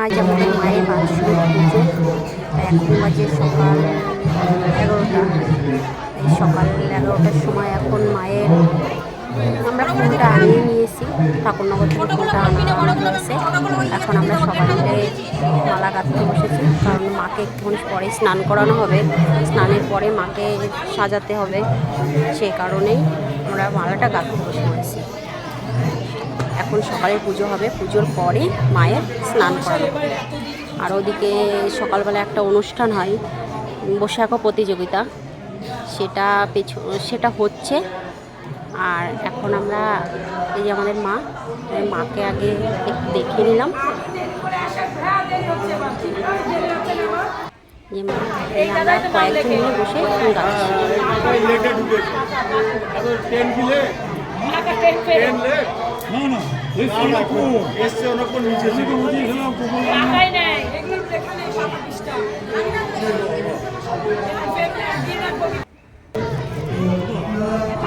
আজ আমাদের মায়ের বাৎসরিক পুজো। এখন বাজে সকাল এগারোটা। এই সকাল এগারোটার সময় এখন মায়ের আমরা ফুলটা আনিয়ে নিয়েছি। ঠাকুরনগর থেকে ফুলটা আনা হয়েছে। এখন আমরা সবাই মিলে মালা গাঁথতে বসেছি। কারণ মাকে একটুখানি পরে স্নান করানো হবে। স্নানের পরে মাকে সাজাতে হবে। সেই কারণেই আমরা মালাটা গাঁথতে বসে পড়েছি এখন সকালে পুজো হবে। পুজোর পরে মায়ের স্নান করানো আর ওদিকে সকালবেলা একটা অনুষ্ঠান হয় বসে বৈশাখ প্রতিযোগিতা। সেটা পেছ সেটা হচ্ছে। আর এখন আমরা এই যে আমাদের মা মাকে আগে একটু দেখিয়ে নিলাম। যে মা এই আমরা কয়েকজন মিলে বসে ফুল না না এসছে অনেকক্ষণ নিচে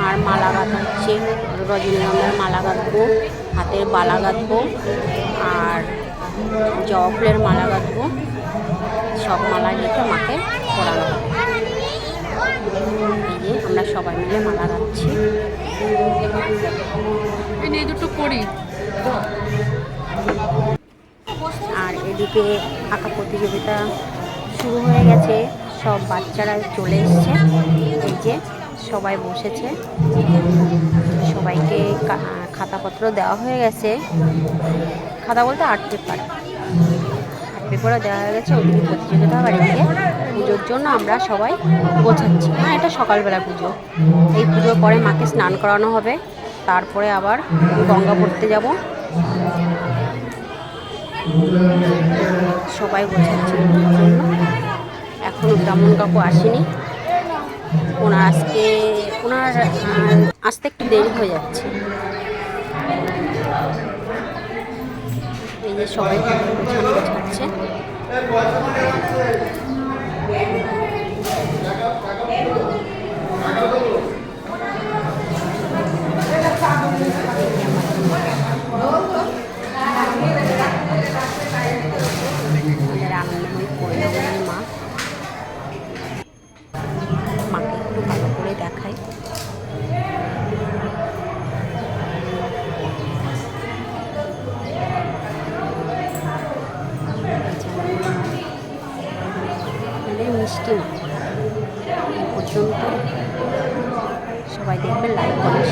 আর মালা গাঁথা হচ্ছে রজনীগন্ধার মালা গাঁথবো হাতের বালা গাঁথবো আর জবা ফুলের মালা গাঁথবো সব মালা গেঁথে মাকে পরানো হবে। আমরা সবাই মিলে মালা এই দুটো করি। আর এদিকে আঁকা প্রতিযোগিতা শুরু হয়ে গেছে। সব বাচ্চারা চলে এসছে। এই যে সবাই বসেছে। সবাইকে খাতাপত্র দেওয়া হয়ে গেছে। খাতা বলতে আর্ট পেপার পেপারও দেওয়া হয়ে গেছে ওদিকে প্রতিযোগিতা এদিকে পুজোর জন্য আমরা সবাই গোছাচ্ছি। হ্যাঁ এটা সকালবেলা পুজো। এই পুজোর পরে মাকে স্নান করানো হবে। তারপরে আবার গঙ্গা পড়তে যাব। সবাই জন্য। এখনও ব্রাহ্মণ কাকু আসেনি। ওনার আজকে ওনার আসতে একটু দেরি হয়ে যাচ্ছে। এই যে সবাই বোঝানো মা এই পর্যন্ত। সবাই দেখবে লাইক করবে